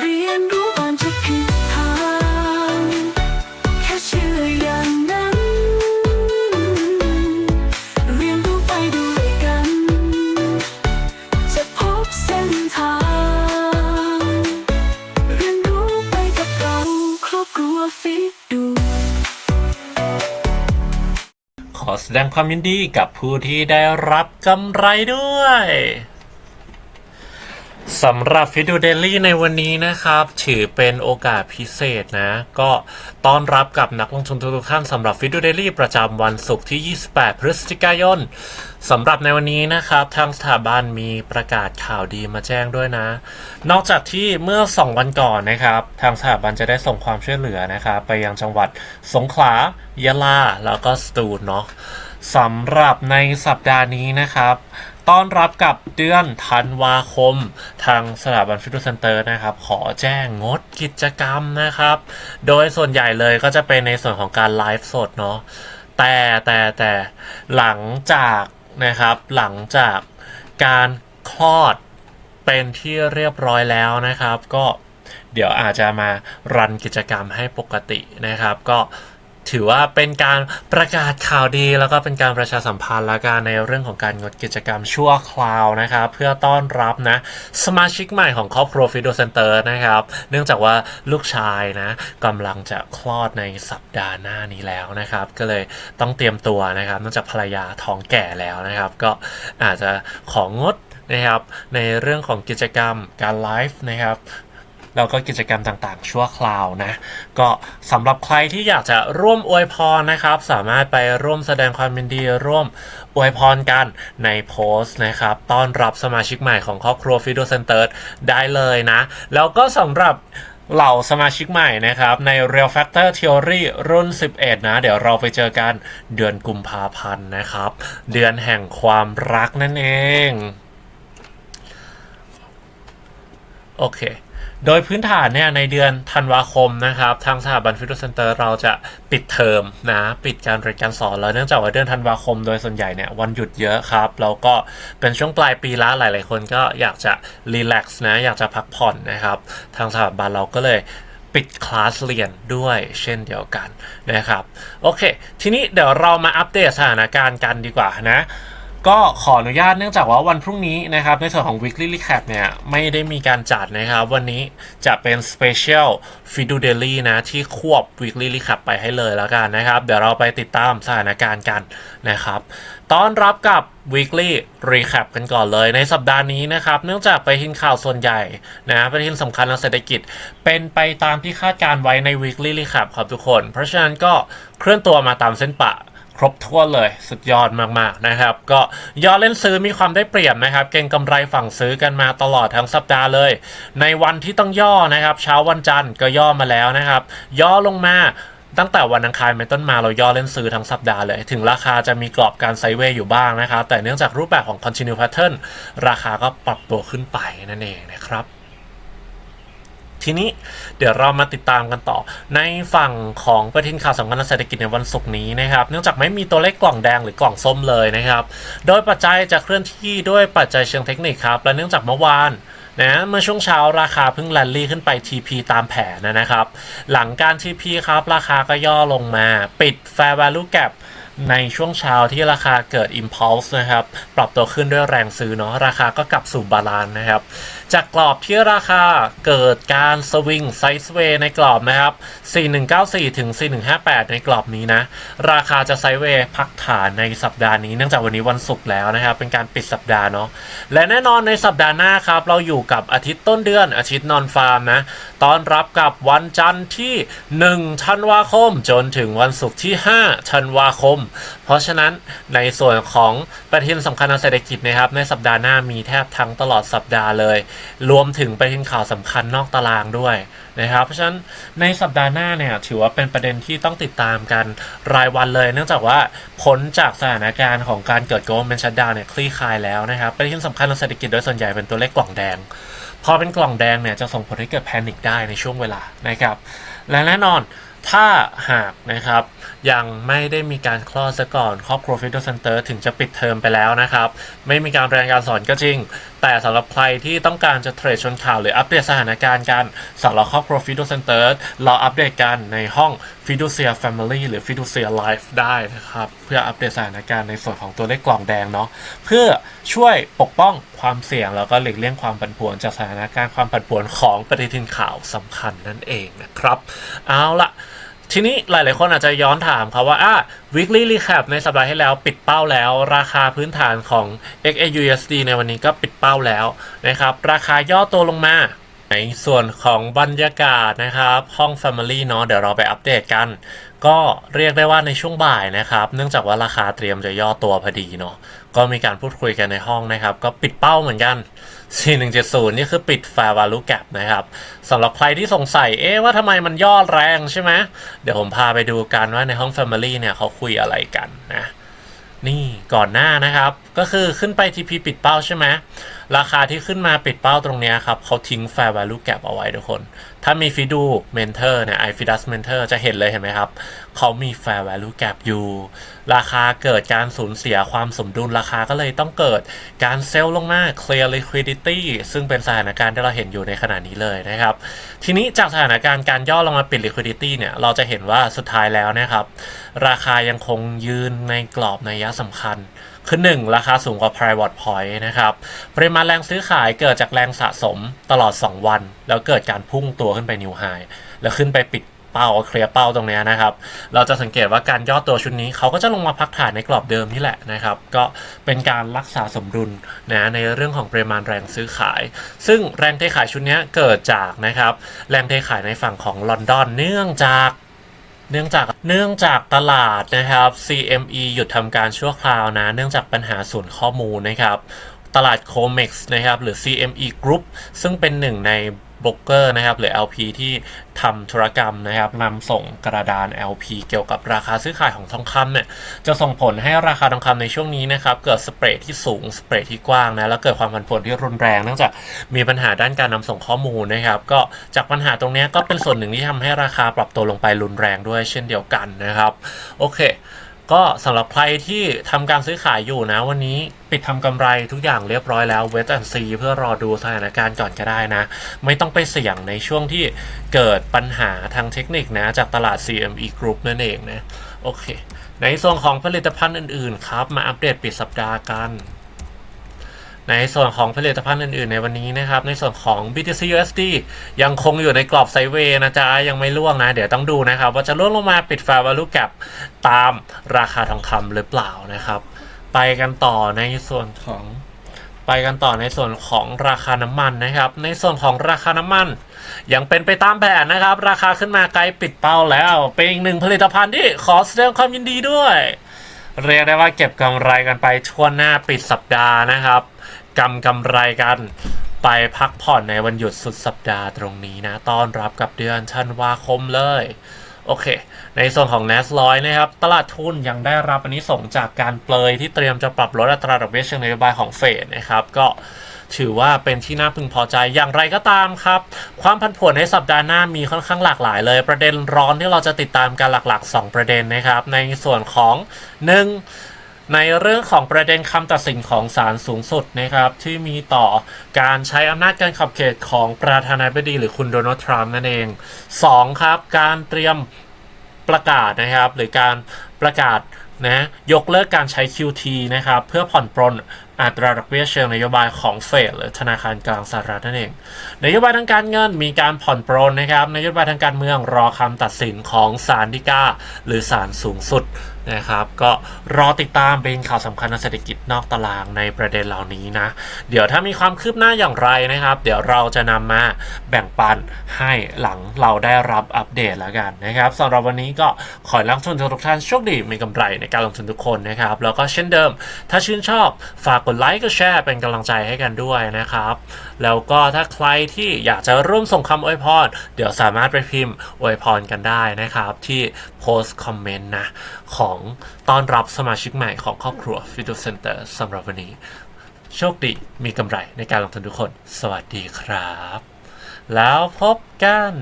เรียนรู้ก่อนจะผิดทางแค่เชื่ออย่างนั้น เรียนรู้ไปด้วยกัน จะพบเส้นทาง เรียนรู้ไปกับเราครอบครัวฟิตดู ขอแสดงความยินดีกับผู้ที่ได้รับกำไรด้วย สำหรับฟิดูเดลี่ในวันนี้นะครับ ถือเป็นโอกาสพิเศษนะ ก็ต้อนรับกับนักลงทุนทุกท่านสำหรับฟิดูเดลี่ประจำวันศุกร์ที่ 28 พฤศจิกายนสำหรับในวันนี้นะครับ ทางสถาบันมีประกาศข่าวดีมาแจ้งด้วยนะ นอกจากที่เมื่อ 2 วันก่อนนะครับ ทางสถาบันจะได้ส่งความช่วยเหลือนะครับ ไปยังจังหวัดสงขลายะลาแล้วก็สตูลเนาะ สำหรับในสัปดาห์นี้นะครับต้อนรับกับเดือนธันวาคม ทางสถาบันฟิตเนสเซ็นเตอร์นะครับ ขอแจ้งงดกิจกรรมนะครับ โดยส่วนใหญ่เลยก็จะเป็นในส่วนของการไลฟ์สดเนาะแต่แต่แต่หลังจากนะครับหลังจากการคลอดเป็นที่เรียบร้อยแล้วนะครับ ก็เดี๋ยวอาจจะมารันกิจกรรมให้ปกตินะครับ ก็ ถือว่าเป็นการประกาศข่าวดี แล้วก็เป็นการประชาสัมพันธ์และการในเรื่องของการงดกิจกรรมชั่วคราวนะครับเพื่อต้อนรับนะสมาชิกใหม่ของครอบครัวฟิโดเซนเตอร์นะครับ เนื่องจากว่าลูกชายนะกำลังจะคลอดในสัปดาห์หน้านี้แล้วนะครับ ก็เลยต้องเตรียมตัวนะครับเนื่องจากภรรยาท้องแก่แล้วนะครับ ก็อาจจะของงดนะครับในเรื่องของกิจกรรมการไลฟ์นะครับ แล้วก็กิจกรรมต่างๆ ชั่วคราวนะ ก็สำหรับใครที่อยากจะร่วมอวยพรนะครับ สามารถไปร่วมแสดงความยินดีร่วมอวยพรกันในโพสต์นะครับต้อนรับสมาชิกใหม่ของครอบครัวฟิโดเซนเตอร์ได้เลยนะ แล้วก็สำหรับเหล่าสมาชิกใหม่นะครับ ใน Real Factor Theory รุ่น 11 นะ เดี๋ยวเราไปเจอกันเดือนกุมภาพันธ์นะครับ เดือนแห่งความรักนั่นเอง โอเค โดยพื้นฐานเนี่ยในเดือนธันวาคมนะครับ ทางสถาบันฟิตเนสเซนเตอร์เราจะปิดเทอมนะปิดการเรียนการสอนแล้วเนื่องจากว่าเดือนธันวาคมโดยส่วนใหญ่เนี่ยวันหยุดเยอะครับแล้วก็เป็นช่วงปลายปีละหลาย ๆ คนก็อยากจะรีแลกซ์นะอยากจะพักผ่อนนะครับ ทางสถาบันเราก็เลยปิดคลาสเรียนด้วยเช่นเดียวกันนะครับ โอเค ทีนี้เดี๋ยวเรามาอัปเดตสถานการณ์กันดีกว่านะ ก็ขออนุญาตเนื่องจากว่าวันพรุ่งนี้นะครับ ในส่วนของ weekly recap เนี่ยไม่ได้มีการจัดนะครับ วันนี้จะเป็น special f i d u daily นะ ที่ควบ weekly recap ไปให้เลยแล้วกันนะครับ เดี๋ยวเราไปติดตามสถานการณ์กันนะครับต้อนรับกับ weekly recap กันก่อนเลย ในสัปดาห์นี้นะครับ เนื่องจากไปทินข่าวส่วนใหญ่นะไปทินสำคัญทางเศรษฐกิจ เป็นไปตามที่คาดการไว้ใน weekly recap ครับทุกคน เพราะฉะนั้นก็เคลื่อนตัวมาตามเส้นปะ ครบถ้วนเลยสุดยอดมากๆนะครับ ก็ย่อเล่นซื้อมีความได้เปรียบนะครับ เก่งกำไรฝั่งซื้อกันมาตลอดทั้งสัปดาห์เลย ในวันที่ต้องย่อนะครับ เช้าวันจันทร์ก็ย่อมาแล้วนะครับ ย่อลงมาตั้งแต่วันอังคารเป็นต้นมาเราย่อเล่นซื้อทั้งสัปดาห์เลย ถึงราคาจะมีกรอบการไซเวย์อยู่บ้างนะครับ แต่เนื่องจากรูปแบบของ continue pattern ราคาก็ปรับตัวขึ้นไปนั่นเองนะครับ ทีนี้เดี๋ยวเรามาติดตามกันต่อ ในฝั่งของประเด็นข่าวสำคัญทางเศรษฐกิจในวันศุกร์นี้นะครับ เนื่องจากไม่มีตัวเลขกล่องแดงหรือกล่องส้มเลยนะครับ โดยปัจจัยจะเคลื่อนที่ด้วยปัจจัยเชิงเทคนิคครับ และเนื่องจากเมื่อวานนะเมื่อช่วงเช้าราคาเพิ่งแลนลี่ขึ้นไป TP ตามแผนนะครับ หลังการ TP ครับ ราคาก็ย่อลงมา ปิด Fair Value Gap ในช่วงเช้าที่ราคาเกิด impulse นะครับ ปรับตัวขึ้นด้วยแรงซื้อเนาะราคาก็กลับสู่บาลานนะครับ จากกรอบที่ราคาเกิดการสวิงไซส์เวย์ในกรอบนะครับ 4194 ถึง 4158 ในกรอบนี้นะ ราคาจะไซด์เวย์พักฐานในสัปดาห์นี้เนื่องจากวันนี้วันศุกร์แล้วนะครับ เป็นการปิดสัปดาห์เนาะและแน่นอนในสัปดาห์หน้าครับ เราอยู่กับอาทิตย์ต้นเดือนอาทิตย์นอนฟาร์มนะต้อนรับกับวันจันทร์ที่1ธันวาคม จนถึงวันศุกร์ที่ 5 ธันวาคมเพราะฉะนั้นในส่วนของประเด็นสำคัญทางเศรษฐกิจนะครับ ในสัปดาห์หน้ามีแทบทั้งตลอดสัปดาห์เลย รวมถึงประเด็นข่าวสำคัญนอกตารางด้วยนะครับ เพราะฉะนั้นในสัปดาห์หน้าเนี่ยถือว่าเป็นประเด็นที่ต้องติดตามกันรายวันเลย เนื่องจากว่าพ้นจากสถานการณ์ของการเกิดโกลเมนชัดดาวเนี่ยคลี่คลายแล้วนะครับประเด็นสำคัญทางเศรษฐกิจโดยส่วนใหญ่เป็นตัวเลขกล่องแดงพอเป็นกล่องแดงเนี่ยจะส่งผลให้เกิดแพนิคได้ในช่วงเวลานะครับและแน่นอน ถ้าหากนะครับยังไม่ได้มีการคลอดซะก่อน ครอบครัวฟิตเนสเซ็นเตอร์ถึงจะปิดเทอมไปแล้วนะครับ ไม่มีการเรียนการสอนก็จริง แต่สำหรับใครที่ต้องการจะเทรดชนข่าวหรืออัปเดตสถานการณ์กันสำหรับครอบครัว Fido Center เราอัปเดตกันในห้อง Fiducia Family หรือ Fiducia Life ได้นะครับ เพื่ออัปเดตสถานการณ์ในส่วนของตัวเลขกล่องแดงเนาะเพื่อช่วยปกป้องความเสี่ยงแล้วก็หลีกเลี่ยงความผันผวนจากสถานการณ์ความผันผวนของปฏิทินข่าวสำคัญนั่นเองนะครับ เอาละ ทีนี้หลายๆคนอาจจะย้อนถามครับว่าอะ weekly recap ในสัปดาห์ที่แล้วปิดเป้าแล้ว ราคาพื้นฐานของ XAUSD ในวันนี้ก็ปิดเป้าแล้วนะครับ ราคาย่อตัวลงมาในส่วนของบรรยากาศนะครับ ห้อง Family เนาะเดี๋ยวเราไปอัปเดตกัน ก็เรียกได้ว่าในช่วงบ่ายนะครับ เนื่องจากว่าราคาเตรียมจะย่อตัวพอดีเนาะก็มีการพูดคุยกันในห้องนะครับ ก็ปิดเป้าเหมือนกัน 4170 นี่คือปิด Fair Value Gap นะครับสำหรับใครที่สงสัย เอ๊ะว่าทำไมมันย่อแรงใช่ไหมเดี๋ยวผมพาไปดูกันว่าในห้อง Family เนี่ยเขาคุยอะไรกันนะนี่ก่อนหน้านะครับ ก็คือขึ้นไป TP ปิดเป้าใช่ไหมราคาที่ขึ้นมาปิดเป้าตรงนี้ครับเขาทิ้ง Fair Value Gap เอาไว้ทุกคน ถ้ามีฟิดู Mentor เนี่ย iFidus Mentor จะเห็นเลยเห็นไหมครับ เขามี Fair Value Gap อยู่ ราคาเกิดการสูญเสียความสมดุลราคาก็เลยต้องเกิดการเซลล์ลงมา Clear Liquidity ซึ่งเป็นสถานการณ์ที่เราเห็นอยู่ในขณะนี้เลยนะครับ ทีนี้จากสถานการณ์การย่อลงมาปิด Liquidity เนี่ยเราจะเห็นว่าสุดท้ายแล้วนะครับ ราคายังคงยืนในกรอบในยะสำคัญ คือ 1 ราคาสูงกว่า private point นะครับ ปริมาณแรงซื้อขายเกิดจากแรงสะสมตลอด 2 วัน แล้วเกิดการพุ่งตัวขึ้นไป new high แล้วขึ้นไปปิดเป้าเคลียร์เป้าตรงเนี้ยนะครับ เราจะสังเกตว่าการย่อตัวชุดนี้เขาก็จะลงมาพักฐานในกรอบเดิมนี่แหละนะครับ ก็เป็นการรักษาสมดุลนะในเรื่องของปริมาณแรงซื้อขาย ซึ่งแรงเทขายชุดนี้เกิดจากนะครับแรงเทขายในฝั่งของลอนดอนเนื่องจาก เนื่องจากเนื่องจากตลาดนะครับ CME หยุดทำการชั่วคราวนะ เนื่องจากปัญหาศูนย์ข้อมูลนะครับ ตลาด COMEX นะครับ หรือ CME Group ซึ่งเป็นหนึ่งใน บล็อกเกอร์นะครับหรือ LP ที่ทำธุรกรรมนะครับนำส่งกระดาน LP เกี่ยวกับราคาซื้อขายของทองคำเนี่ยจะส่งผลให้ราคาทองคำในช่วงนี้นะครับเกิดสเปรดที่สูงสเปรดที่กว้างนะแล้วเกิดความผันผวนที่รุนแรงเนื่องจากมีปัญหาด้านการนำส่งข้อมูลนะครับ ก็จากปัญหาตรงนี้ก็เป็นส่วนหนึ่งที่ทำให้ราคาปรับตัวลงไปรุนแรงด้วยเช่นเดียวกันนะครับโอเค ก็สำหรับใครที่ทำการซื้อขายอยู่นะ วันนี้ปิดทำกำไรทุกอย่างเรียบร้อยแล้วเวทแอนซีเพื่อรอดูสถานการณ์ก่อนก็ได้นะ ไม่ต้องไปเสี่ยงในช่วงที่เกิดปัญหาทางเทคนิคนะ จากตลาด CME Group นั่นเองนะ โอเค ในส่วนของผลิตภัณฑ์อื่นๆครับ มาอัปเดตปิดสัปดาห์กัน ในส่วนของผลิตภัณฑ์อื่นๆ ในวันนี้นะครับ ในส่วนของ BTC USD ยังคงอยู่ในกรอบไซเวย์นะจ๊ะ ยังไม่ล่วงนะ เดี๋ยวต้องดูนะครับ ว่าจะล่วงลงมาปิด Fair Value Gap ตามราคาทองคำหรือเปล่านะครับ ไปกันต่อในส่วนของไปกันต่อในส่วนของราคาน้ำมันนะครับ ในส่วนของราคาน้ำมัน ยังเป็นไปตามแผนนะครับ ราคาขึ้นมาไกลปิดเป้าแล้ว เป็นอีกหนึ่งผลิตภัณฑ์ที่ขอแสดงความยินดีด้วย เรียกได้ว่าเก็บกำไรกันไปทั่วหน้าปิดสัปดาห์นะครับ กำกำไรกันไปพักผ่อนในวันหยุดสุดสัปดาห์ตรงนี้นะต้อนรับกับเดือนธันวาคมเลย โอเค ในส่วนของ n a s ร้อยนะครับ ตลาดทุนยังได้รับอันนี้ส่งจากการเปลยที่เตรียมจะปรับลดอัตราดอกเบี้ยเชิงนโยบายของเฟดนะครับ ก็ถือว่าเป็นที่น่าพึงพอใจอย่างไรก็ตามครับ ความผันผวนในสัปดาห์หน้ามีค่อนข้างหลากหลายเลย ประเด็นร้อนที่เราจะติดตามกันหลักๆ 2 ประเด็นนะครับ ในส่วนของ 1 ในเรื่องของประเด็นคำตัดสินของศาลสูงสุดนะครับ ที่มีต่อการใช้อำนาจการขับเขตของประธานาธิบดีหรือคุณโดนัลด์ทรัมป์นั่นเอง 2 ครับ การเตรียมประกาศนะครับ หรือการประกาศนะยกเลิกการใช้ QT นะครับ เพื่อผ่อนปรนอัตราดอกเบี้ยเชิงนโยบายของเฟดหรือธนาคารกลางสหรัฐนั่นเองนโยบายทางการเงินมีการผ่อนปรนนะครับนโยบายทางการเมืองรอคำตัดสินของศาลฎีกาหรือศาลสูงสุด นะครับ ก็รอติดตามเป็นข่าวสำคัญทางเศรษฐกิจนอกตารางในประเด็นเหล่านี้นะ เดี๋ยวถ้ามีความคืบหน้าอย่างไรนะครับ เดี๋ยวเราจะนำมาแบ่งปันให้หลังเราได้รับอัปเดตแล้วกันนะครับสำหรับวันนี้ก็ขอให้นักลงทุนทุกท่านโชคดีมีกำไรในการลงทุนทุกคนนะครับ แล้วก็เช่นเดิม ถ้าชื่นชอบฝากกดไลค์กดแชร์เป็นกำลังใจให้กันด้วยนะครับแล้วก็ถ้าใครที่อยากจะร่วมส่งคำอวยพร เดี๋ยวสามารถไปพิมพ์อวยพรกันได้นะครับ ที่โพสต์คอมเมนต์นะ ของต้อนรับสมาชิกใหม่ของครอบครัวฟิโดเซนเตอร์สำหรับวันนี้ โชคดีมีกำไรในการลงทุนทุกคน สวัสดีครับ แล้วพบกัน